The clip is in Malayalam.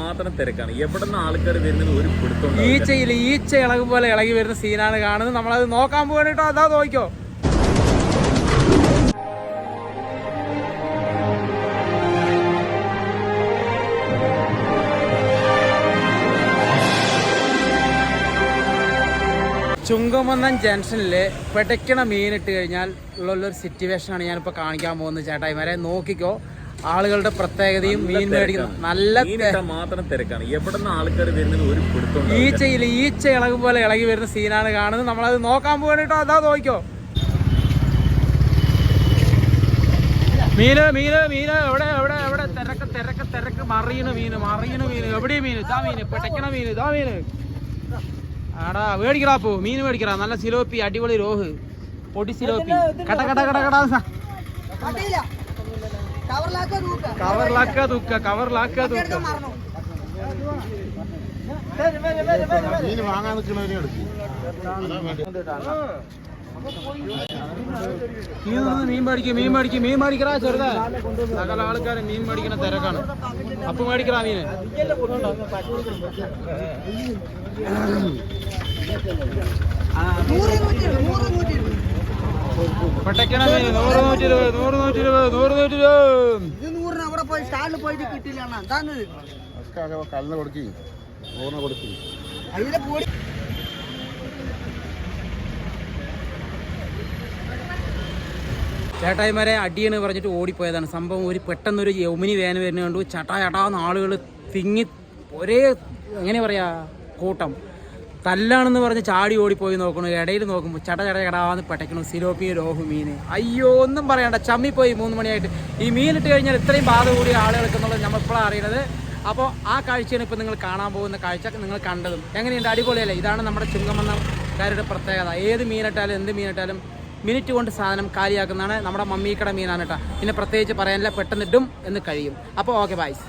മാത്രം ആൾക്കാർ ഒരു ഈച്ചയിൽ ഈച്ച ഇളകും പോലെ ഇളകി വരുന്ന സീനാണ് കാണുന്നത്. നമ്മളത് നോക്കാൻ കേട്ടോ. അതാ നോക്കിക്കോ. ചുങ്കമന്നം ജംഗ്ഷനിൽ പെടയ്ക്കണ മീനിട്ട് കഴിഞ്ഞാൽ ഉള്ളൊരു സിറ്റുവേഷനാണ് ഞാനിപ്പോൾ കാണിക്കാൻ പോകുന്നത് ചേട്ടായിമാരെ. നോക്കിക്കോ. ആളുകളുടെ പ്രത്യേകതയും മീൻ മേടിക്കുന്ന നല്ല മാത്രം തിരക്കാണ്. എവിടെ നിന്ന് ആൾക്കാർ വരുന്നത് ഒരു പിടുത്തം ഈച്ചയിൽ ഈച്ച ഇളകും പോലെ ഇളകി വരുന്ന സീനാണ് കാണുന്നത്. നമ്മളത് നോക്കാൻ പോകണിട്ടോ അതാ നോക്കിക്കോ. മീന് മീന് മീന്. എവിടെ എവിടെ എവിടെ? തിരക്ക് തിരക്ക് തിരക്ക്. മറിയണ മീന് മറിയണ മീന്. എവിടെയും മീന്? ഇതാ മീന്. പെട്ടക്കണ മീന്. ഇതാ മീന്. ആടാ മേടിക്കടാ പോ. മീൻ മേടിക്കടാ. നല്ല സിലോപ്പി അടിപൊളി രോഹ്. പൊടി സിലോപ്പി. കട കട കട കട. കട്ടിയില്ല കവറിലാക്കാൻ നോക്ക കവർ തൂക്ക കവറിലാക്ക തൂക്ക മീൻ വാങ്ങാൻ നിൽക്കുന്നവരെ എടുക്കും. നീ നിന്ന് മീൻ മേടിക്കും മീൻ മേടിക്കും മീൻ മേടിക്കടാ ചെറുതാ. സകല ആൾക്കാരും മീൻ മേടിക്കണ തിരക്കാണ്. അപ്പൊ മേടിക്കടാ മീന്. നൂറ് നൂറ്റി നൂറ് നൂറ്റി പെട്ടക്കണ മീന് നൂറ് നൂറ്റി ഇരുപത് നൂറ് നൂറ്റി ഇരുപത് നൂറ് നൂറ്റി ഇരുപത് ഇത് നൂറിന് അവിടെ പോയി സ്റ്റാളിൽ പോയിട്ട് കിട്ടില്ല അണ്ണാ. എന്താണ് കല്ലിന് കൊടുക്കും പൊടി ചേട്ടായിമാരെ അടിയെന്ന് പറഞ്ഞിട്ട് ഓടിപ്പോയതാണ്. സംഭവം ഒരു പെട്ടെന്നൊരു യൗമിനി വേന വരുന്ന കണ്ടു. ചട്ടാ ചട്ടാന്ന് ആളുകൾ തിങ്ങി ഒരേ എങ്ങനെ പറയാ? കൂട്ടം. തല്ലാണെന്ന് പറഞ്ഞ് ചാടി ഓടിപ്പോയി നോക്കണു ഇടയിൽ നോക്കുമ്പോൾ ചട ചട ചടാന്ന് പെട്ടയ്ക്കണു സിലോപ്പി രോഹു മീൻ അയ്യോ ഒന്നും പറയണ്ട. ചമ്മിപ്പോയി മൂന്ന് മണിയായിട്ട്. ഈ മീനിട്ട് കഴിഞ്ഞാൽ ഇത്രയും ബാധ കൂടിയ ആളുകൾക്ക് എന്നുള്ളത് നമ്മൾ ഇപ്പോഴാണ് അറിയണത്. അപ്പോൾ ആ കാഴ്ചയാണ് ഇപ്പോൾ നിങ്ങൾ കാണാൻ പോകുന്ന കാഴ്ച നിങ്ങൾ കണ്ടതും. എങ്ങനെയുണ്ട്? അടിപൊളിയല്ലേ? ഇതാണ് നമ്മുടെ ചുങ്കമെന്നക്കാരുടെ പ്രത്യേകത. ഏത് മീനിട്ടാലും എന്ത് മീനിട്ടാലും മിനിറ്റ് കൊണ്ട് സാധനം കാലിയാക്കുന്നതാണ് നമ്മുടെ മമ്മീക്കട മീനാണ് കേട്ടോ. പിന്നെ പ്രത്യേകിച്ച് പറയാനില്ല പെട്ടെന്ന് ഇടും എന്ന് കഴിയും. അപ്പോൾ ഓക്കെ ബൈസ്